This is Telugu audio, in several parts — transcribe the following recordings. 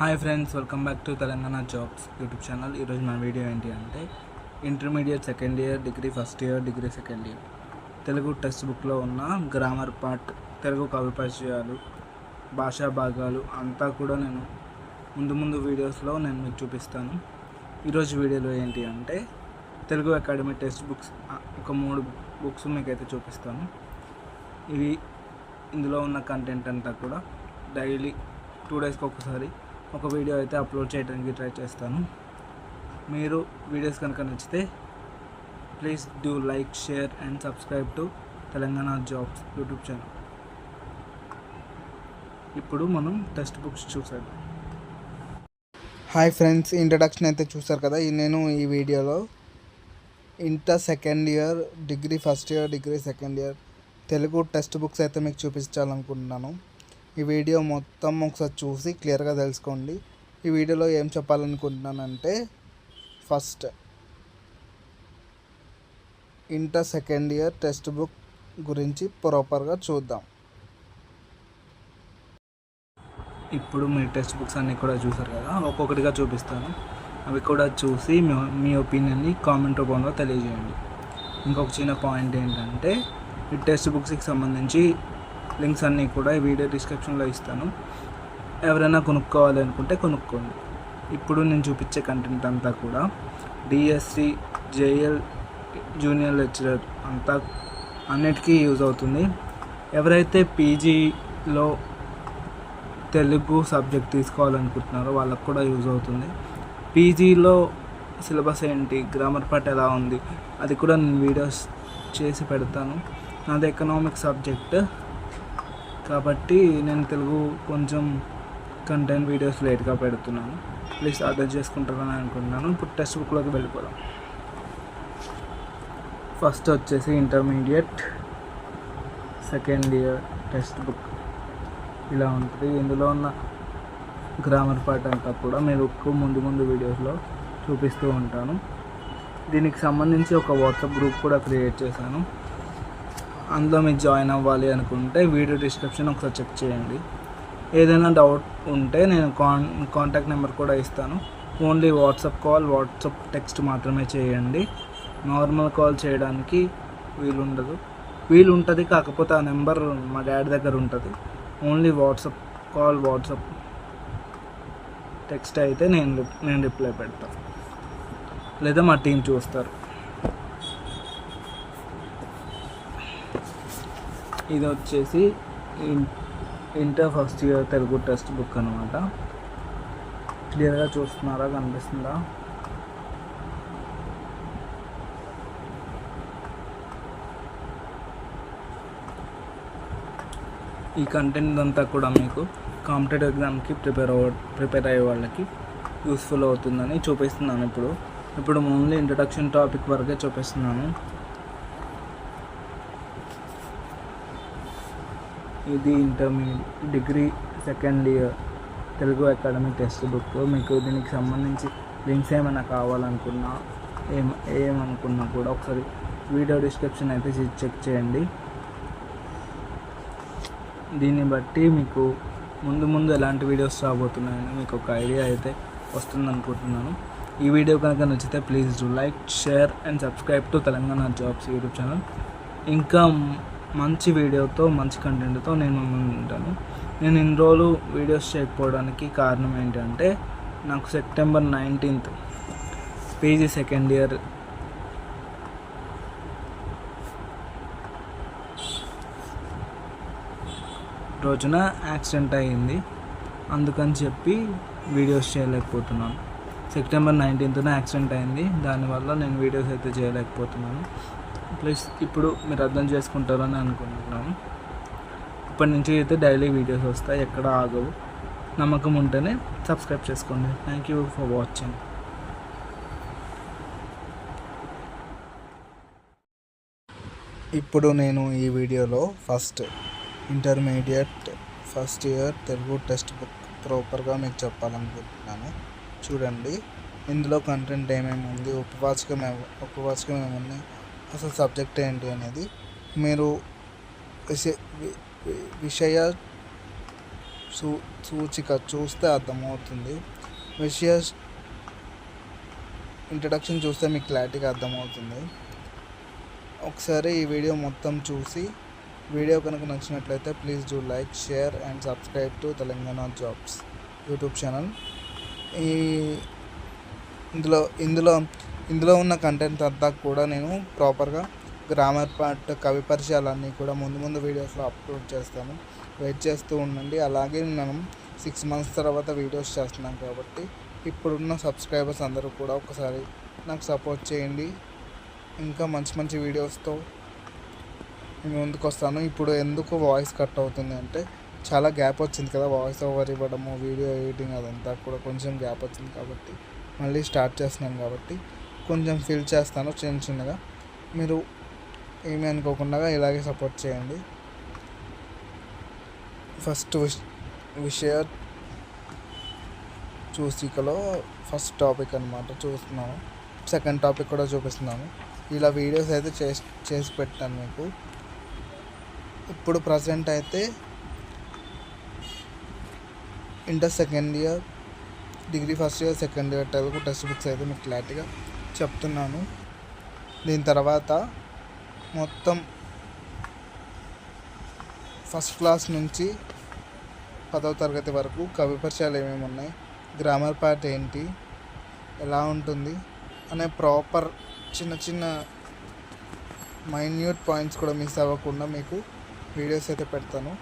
Hi friends welcome back to Telangana jobs YouTube channel ఈరోజు మన వీడియో ఏంటి అంటే intermediate second year degree first year degree second year Telugu text బుక్లో ఉన్న గ్రామర్ పార్ట్ తెలుగు కవి పరిచయాలు భాషా భాగాలు అంతా కూడా నేను ముందు ముందు వీడియోస్లో నేను మీకు చూపిస్తాను. ఈరోజు వీడియోలో ఏంటి అంటే తెలుగు అకాడమీ టెక్స్ట్ బుక్స్ ఒక మూడు బుక్స్ మీకైతే చూపిస్తాను. ఇవి ఇందులో ఉన్న కంటెంట్ అంతా కూడా డైలీ టూ డేస్కి ఒకసారి ఒక వీడియో అయితే అప్లోడ్ చేయడానికి ట్రై చేస్తాను. మీరు వీడియోస్ కనుక నచ్చితే please do like share and subscribe to Telangana jobs YouTube channel. ఇప్పుడు మనం టెక్స్ట్ బుక్స్ చూసేద్దాం. హాయ్ ఫ్రెండ్స్ ఇంట్రడక్షన్ అయితే చూసారు కదా నేను ఈ వీడియోలో inter second year degree first year degree second year Telugu text books అయితే మీకు చూపించాలనుకుంటున్నాను. ఈ వీడియో మొత్తం ఒకసారి చూసి క్లియర్గా తెలుసుకోండి. ఈ వీడియోలో ఏం చెప్పాలనుకుంటున్నానంటే first inter second year text book గురించి ప్రాపర్గా చూద్దాం. ఇప్పుడు మీ టెక్స్ట్ బుక్స్ అన్నీ కూడా చూసారు కదా? ఒక్కొక్కటిగా చూపిస్తాను. అవి కూడా చూసి మీ మీ ఒపీనియన్ని కామెంట్ రూపంలో తెలియజేయండి. ఇంకొక చిన్న పాయింట్ ఏంటంటే ఈ టెక్స్ట్ బుక్స్కి సంబంధించి లింక్స్ అన్నీ కూడా ఈ వీడియో డిస్క్రిప్షన్లో ఇస్తాను. ఎవరైనా కొనుక్కోవాలి అనుకుంటే కొనుక్కోండి. ఇప్పుడు నేను చూపించే కంటెంట్ అంతా కూడా డిఎస్సి జేఎల్ జూనియర్ లెక్చరర్ అంతా అన్నిటికీ యూజ్ అవుతుంది. ఎవరైతే పీజీలో తెలుగు సబ్జెక్ట్ తీసుకోవాలనుకుంటున్నారో వాళ్ళకు కూడా యూజ్ అవుతుంది. పీజీలో సిలబస్ ఏంటి గ్రామర్ పార్ట్ ఎలా ఉంది అది కూడా నేను వీడియోస్ చేసి పెడతాను. నాది ఎకనామిక్ సబ్జెక్ట్ కాబట్టి నేను తెలుగు కొంచెం కంటెంట్ వీడియోస్ లేట్గా పెడుతున్నాను. ప్లీజ్ అర్థం చేసుకుంటారని అనుకుంటున్నాను. ఇప్పుడు టెక్స్ట్ బుక్లోకి వెళ్ళిపోదాం. ఫస్ట్ వచ్చేసి intermediate second year text book ఇలా ఉంటుంది. ఇందులో ఉన్న గ్రామర్ పార్ట్ అంతా కూడా మీరు ఎక్కువ ముందు ముందు వీడియోస్లో చూపిస్తూ ఉంటాను. దీనికి సంబంధించి ఒక వాట్సాప్ గ్రూప్ కూడా క్రియేట్ చేశాను. అందులో మీరు జాయిన్ అవ్వాలి అనుకుంటే వీడియో డిస్క్రిప్షన్ ఒకసారి చెక్ చేయండి. ఏదైనా డౌట్ ఉంటే నేను కాన్ కాంటాక్ట్ నెంబర్ కూడా ఇస్తాను. Only WhatsApp call WhatsApp text మాత్రమే చేయండి. నార్మల్ కాల్ చేయడానికి వీలు ఉండదు వీలు ఉంటుంది కాకపోతే ఆ నెంబర్ మా డాడీ దగ్గర ఉంటుంది. Only WhatsApp call WhatsApp text అయితే నేను రిప్- నేను రిప్లై పెడతాను లేదా మా టీం చూస్తారు. ఇది వచ్చేసి in- inter first year Telugu text book అనమాట క్లియర్గా చూస్తున్నారా? కనిపిస్తుందా? ఈ కంటెంట్ అంతా కూడా మీకు కాంపిటేటివ్ ఎగ్జామ్కి ప్రిపేర్ అవ ప్రిపేర్ అయ్యే వాళ్ళకి యూస్ఫుల్ అవుతుందని చూపిస్తున్నాను ఇప్పుడు. ఇప్పుడు ఓన్లీ ఇంట్రడక్షన్ టాపిక్ వరకే చూపిస్తున్నాను. ఇది intermediate degree second year Telugu academy text book. మీకు దీనికి సంబంధించి లింక్స్ ఏమైనా కావాలనుకున్నా ఏం ఏమనుకున్నా కూడా ఒకసారి వీడియో డిస్క్రిప్షన్ అయితే చెక్ చేయండి. దీన్ని బట్టి మీకు ముందు ముందు ఎలాంటి వీడియోస్ రాబోతున్నాయని మీకు ఒక ఐడియా అయితే వస్తుంది అనుకుంటున్నాను ఈ వీడియో కనుక నచ్చితే please do like share and subscribe to Telangana jobs YouTube channel. ఇంకా మంచి వీడియోతో మంచి కంటెంట్తో నేను మిమ్మల్ని ఉంటాను. నేను ఇన్ని రోజులు వీడియోస్ చేయకపోవడానికి కారణం ఏంటంటే నాకు September nineteenth PG second year రోజున యాక్సిడెంట్ అయ్యింది. అందుకని చెప్పి వీడియోస్ చేయలేకపోతున్నాను. సెప్టెంబర్ నైన్టీన్త్న యాక్సిడెంట్ అయింది దానివల్ల నేను వీడియోస్ అయితే చేయలేకపోతున్నాను. ప్లస్ ఇప్పుడు మీరు అర్థం చేసుకుంటారని అనుకుంటున్నాను. ఇప్పటి నుంచి అయితే డైలీ వీడియోస్ వస్తాయి ఎక్కడ ఆగవు. నమ్మకం ఉంటేనే సబ్స్క్రైబ్ చేసుకోండి. థ్యాంక్ యూ ఫర్ వాచింగ్ ఇప్పుడు నేను ఈ వీడియోలో first intermediate first year Telugu text book ప్రాపర్గా మీకు చెప్పాలనుకుంటున్నాను. చూడండి. ఇందులో కంటెంట్ ఏమేమి ఉంది ఉపవాచకం ఏమ- ఉపవాచకం ఏమున్నాయి? అసలు సబ్జెక్ట్ ఏంటి అనేది మీరు విష వి- విషయ సూ సూచిక చూస్తే అర్థమవుతుంది. విషయస్ ఇంట్రడక్షన్ చూస్తే మీకు క్లారిటీగా అర్థమవుతుంది. ఒకసారి ఈ వీడియో మొత్తం చూసి వీడియో కనుక నచ్చినట్లయితే please do like share and subscribe to Telangana jobs YouTube channel ఈ ఇందులో ఇందులో ఇందులో ఉన్న కంటెంట్ అంతా కూడా నేను ప్రాపర్గా గ్రామర్ పార్ట్ కవి పరిచయాలన్నీ కూడా ముందు ముందు వీడియోస్లో అప్లోడ్ చేస్తాను. వెయిట్ చేస్తూ ఉండండి. అలాగే మనం సిక్స్ మంత్స్ తర్వాత వీడియోస్ చేస్తున్నాం కాబట్టి ఇప్పుడున్న సబ్స్క్రైబర్స్ అందరూ కూడా ఒకసారి నాకు సపోర్ట్ చేయండి. ఇంకా మంచి మంచి వీడియోస్తో నేను ముందుకు వస్తాను. ఇప్పుడు ఎందుకు వాయిస్ కట్ అవుతుంది అంటే చాలా గ్యాప్ వచ్చింది కదా వాయిస్ ఓవర్ ఇవ్వడము వీడియో ఎడిటింగ్ అదంతా కూడా కొంచెం గ్యాప్ వచ్చింది కాబట్టి మళ్ళీ స్టార్ట్ చేస్తున్నాను కాబట్టి కొంచెం ఫిల్ చేస్తాను చిన్న చిన్నగా. మీరు ఏమీ అనుకోకుండా ఇలాగే సపోర్ట్ చేయండి. ఫస్ట్ విష్ విషయ చూసికలో ఫస్ట్ టాపిక్ అనమాట చూస్తున్నాము. సెకండ్ టాపిక్ కూడా చూపిస్తున్నాను ఇలా వీడియోస్ అయితే చేసి చేసి పెట్టాను మీకు. ఇప్పుడు ప్రజెంట్ అయితే inter second year degree first year second year Telugu text books అయితే మీకు క్లారిటీగా చెప్తున్నాను. దీని తర్వాత మొత్తం ఫస్ట్ క్లాస్ నుంచి పదవ తరగతి వరకు కవి పరిచయాలు ఏమేమి ఉన్నాయి గ్రామర్ పార్ట్ ఏంటి ఎలా ఉంటుంది అనే ప్రాపర్ చిన్న చిన్న మైన్యూట్ పాయింట్స్ కూడా మిస్ అవ్వకుండా మీకు వీడియోస్ అయితే పెడతాను.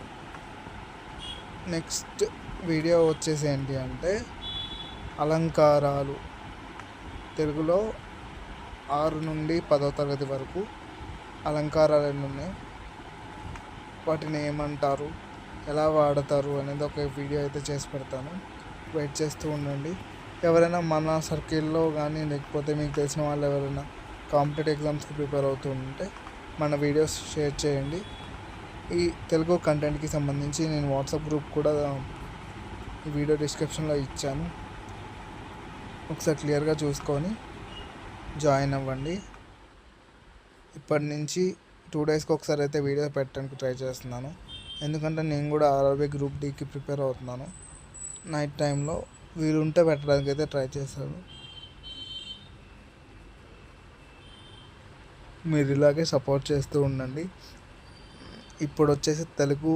నెక్స్ట్ వీడియో వచ్చేసి ఏంటి అంటే అలంకారాలు. తెలుగులో ఆరు నుండి పదో తరగతి వరకు అలంకారాలు ఎన్ని ఉన్నాయి? వాటిని ఏమంటారు? ఎలా వాడతారు? అనేది ఒక వీడియో అయితే చేసి పెడతాను. వెయిట్ చేస్తూ ఉండండి. ఎవరైనా మన సర్కిల్లో కానీ లేకపోతే మీకు తెలిసిన వాళ్ళు ఎవరైనా కాంపిటేటివ్ ఎగ్జామ్స్కి ప్రిపేర్ అవుతూ ఉంటే మన వీడియోస్ షేర్ చేయండి. ఈ తెలుగు కంటెంట్కి సంబంధించి నేను వాట్సాప్ గ్రూప్ కూడా ఈ వీడియో డిస్క్రిప్షన్లో ఇచ్చాను. ఒకసారి క్లియర్గా చూసుకొని జాయిన్ అవ్వండి. ఇప్పటి నుంచి టూ డేస్కి ఒకసారి అయితే వీడియో పెట్టడానికి ట్రై చేస్తున్నాను. ఎందుకంటే నేను కూడా ఆర్ఆర్బీ గ్రూప్ డీకి ప్రిపేర్ అవుతున్నాను. నైట్ టైంలో వీలుంటే పెట్టడానికి అయితే ట్రై చేశాను. మీరు ఇలాగే సపోర్ట్ చేస్తూ ఉండండి. ఇప్పుడు వచ్చేసి Telugu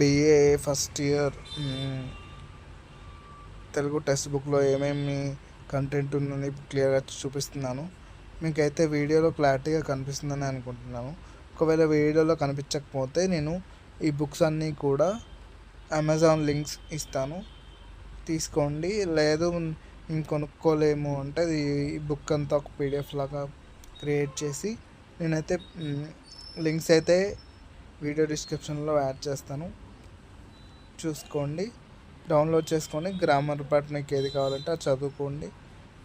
BA first year Telugu text బుక్లో ఏమేమి కంటెంట్ ఉందని క్లియర్గా చూపిస్తున్నాను. మీకైతే వీడియోలో క్లారిటీగా కనిపిస్తుందని అనుకుంటున్నాను. ఒకవేళ వీడియోలో కనిపించకపోతే నేను ఈ బుక్స్ అన్నీ కూడా అమెజాన్ లింక్స్ ఇస్తాను. తీసుకోండి. లేదు మేము కొనుక్కోలేము అంటే ఈ బుక్ అంతా ఒక పీడిఎఫ్ లాగా క్రియేట్ చేసి నేనైతే లింక్స్ అయితే వీడియో డిస్క్రిప్షన్లో యాడ్ చేస్తాను. చూసుకోండి. డౌన్లోడ్ చేసుకొని గ్రామర్ పార్ట్ మీకు ఏది కావాలంటే అది చదువుకోండి.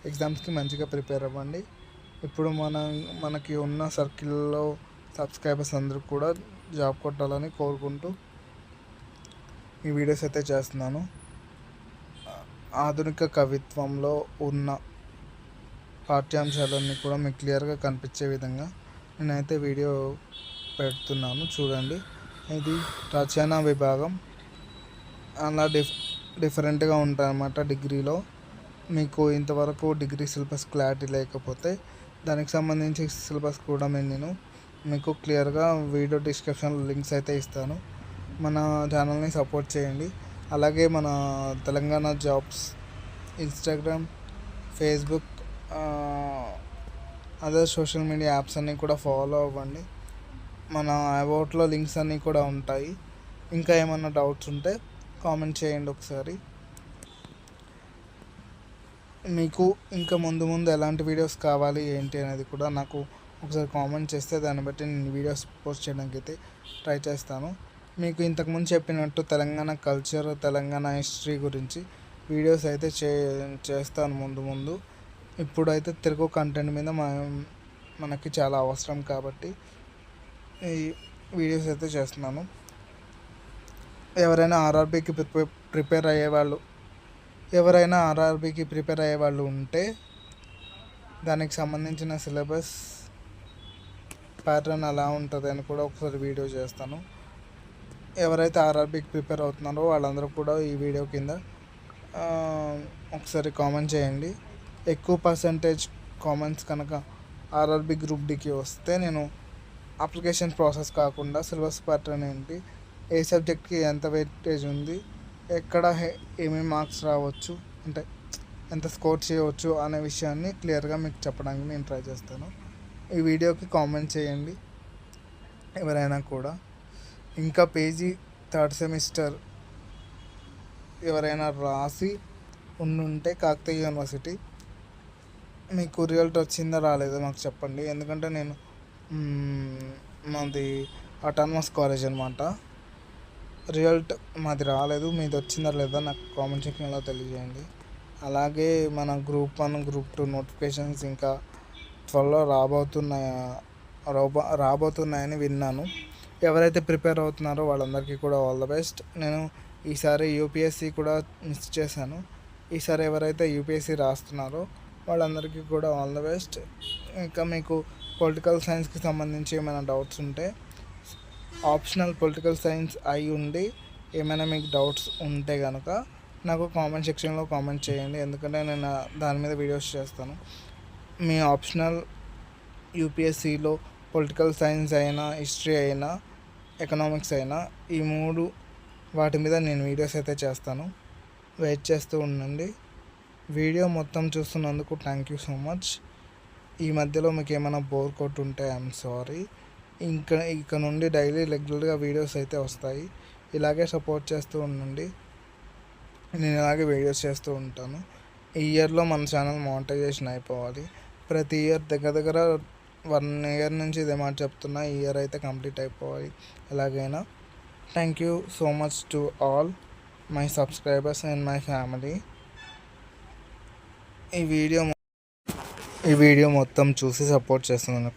ఎగ్జామ్స్కి మంచిగా ప్రిపేర్ అవ్వండి. ఇప్పుడు మన మనకి ఉన్న సర్కిల్లో సబ్స్క్రైబర్స్ అందరూ కూడా జాబ్ కొట్టాలని కోరుకుంటూ ఈ వీడియోస్ అయితే చేస్తున్నాను. ఆధునిక కవిత్వంలో ఉన్న పాఠ్యాంశాలన్నీ కూడా మీకు క్లియర్గా కనిపించే విధంగా నేనైతే వీడియో పెడుతున్నాను. చూడండి. ఇది రచనా విభాగం. అలా డిఫ్ డిఫరెంట్గా ఉంటాయన్నమాట డిగ్రీలో. మీకు ఇంతవరకు డిగ్రీ సిలబస్ క్లారిటీ లేకపోతే దానికి సంబంధించి సిలబస్ కూడా నేను మీకు క్లియర్గా వీడియో డిస్క్రిప్షన్ లింక్స్ అయితే ఇస్తాను. మన ఛానల్ని సపోర్ట్ చేయండి. అలాగే మన Telangana jobs Instagram Facebook other social media apps అన్నీ కూడా ఫాలో అవ్వండి. మన అబౌట్లో లింక్స్ అన్నీ కూడా ఉంటాయి. ఇంకా ఏమైనా డౌట్స్ ఉంటే కామెంట్ చేయండి ఒకసారి. మీకు ఇంకా ముందు ముందు ఎలాంటి వీడియోస్ కావాలి ఏంటి అనేది కూడా నాకు ఒకసారి కామెంట్ చేస్తే దాన్ని బట్టి నేను వీడియోస్ పోస్ట్ చేయడానికి అయితే ట్రై చేస్తాను. మీకు ఇంతకుముందు చెప్పినట్టు తెలంగాణ కల్చర్ తెలంగాణ హిస్టరీ గురించి వీడియోస్ అయితే చే చేస్తాను ముందు ముందు. ఇప్పుడైతే తెలుగు కంటెంట్ మీద మనకి చాలా అవసరం కాబట్టి ఈ వీడియోస్ అయితే చేస్తున్నాను. ఎవరైనా ఆర్ఆర్బీకి ప్రిపేర్ ప్రిపేర్ అయ్యేవాళ్ళు ఎవరైనా ఆర్ఆర్బీకి ప్రిపేర్ అయ్యే వాళ్ళు ఉంటే దానికి సంబంధించిన సిలబస్ ప్యాటర్న్ ఎలా ఉంటుంది అని కూడా ఒకసారి వీడియో చేస్తాను. ఎవరైతే ఆర్ఆర్బీకి ప్రిపేర్ అవుతున్నారో వాళ్ళందరూ కూడా ఈ వీడియో కింద ఒకసారి కామెంట్ చేయండి. ఎక్కువ పర్సంటేజ్ కామెంట్స్ కనుక ఆర్ఆర్బి గ్రూప్ డికి వస్తే నేను అప్లికేషన్ ప్రాసెస్ కాకుండా సిలబస్ ప్యాటర్న్ ఏంటి ఏ సబ్జెక్ట్కి ఎంత వెయిటేజ్ ఉంది ఎక్కడ హే- ఏమేమి మార్క్స్ రావచ్చు అంటే ఎంత స్కోర్ చేయవచ్చు అనే విషయాన్ని క్లియర్గా మీకు చెప్పడానికి నేను ట్రై చేస్తాను. ఈ వీడియోకి కామెంట్ చేయండి ఎవరైనా కూడా. ఇంకా పేజీ థర్డ్ సెమిస్టర్ ఎవరైనా రాసి ఉండుంటే కాకతీయ యూనివర్సిటీ మీకు రిజల్ట్ వచ్చిందా రాలేదో మాకు చెప్పండి. ఎందుకంటే నేను మాది అటానమస్ కాలేజ్ అనమాట రిజల్ట్ మాది రాలేదు మీది వచ్చిందా లేదా నాకు కామెంట్ సెక్షన్లో తెలియజేయండి. అలాగే మన group one group two notifications ఇంకా త్వరలో రాబోతున్నాయా రాబో రాబోతున్నాయని విన్నాను. ఎవరైతే ప్రిపేర్ అవుతున్నారో వాళ్ళందరికీ కూడా ఆల్ ద బెస్ట్. నేను ఈసారి యూపీఎస్సి కూడా మిస్ చేశాను. ఈసారి ఎవరైతే యూపీఎస్సి రాస్తున్నారో వాళ్ళందరికీ కూడా ఆల్ ద బెస్ట్. ఇంకా మీకు పొలిటికల్ సైన్స్కి సంబంధించి ఏమైనా డౌట్స్ ఉంటే ఆప్షనల్ పొలిటికల్ సైన్స్ అయి ఉండి ఏమైనా మీకు డౌట్స్ ఉంటే కనుక నాకు కామెంట్ సెక్షన్లో కామెంట్ చేయండి. ఎందుకంటే నేను దాని మీద వీడియోస్ చేస్తాను. మీ ఆప్షనల్ యూపీఎస్సిలో పొలిటికల్ సైన్స్ అయినా హిస్టరీ అయినా ఎకనామిక్స్ అయినా ఈ మూడు వాటి మీద నేను వీడియోస్ అయితే చేస్తాను. వెయిట్ చేస్తూ ఉండండి. వీడియో మొత్తం చూస్తున్నందుకు థ్యాంక్ యూ సో మచ్. ఈ మధ్యలో మీకు ఏమైనా బోర్ కొట్టుంటే ఐఎమ్ సారీ. ఇంకా ఇక నుండి డైలీ రెగ్యులర్గా వీడియోస్ అయితే వస్తాయి. ఇలాగే సపోర్ట్ చేస్తూ ఉండండి. నేను ఇలాగే వీడియోస్ చేస్తూ ఉంటాను. ఈ ఇయర్లో మన ఛానల్ మానిటైజేషన్ అయిపోవాలి. ప్రతి ఇయర్ దగ్గర దగ్గర వన్ ఇయర్ నుంచి ఇదే మాట చెప్తున్నా ఈ ఇయర్ అయితే కంప్లీట్ అయిపోవాలి. ఎలాగైనా thank you so much to all my subscribers and my family. ఈ వీడియో ఈ వీడియో మొత్తం చూసి సపోర్ట్ చేస్తున్నాను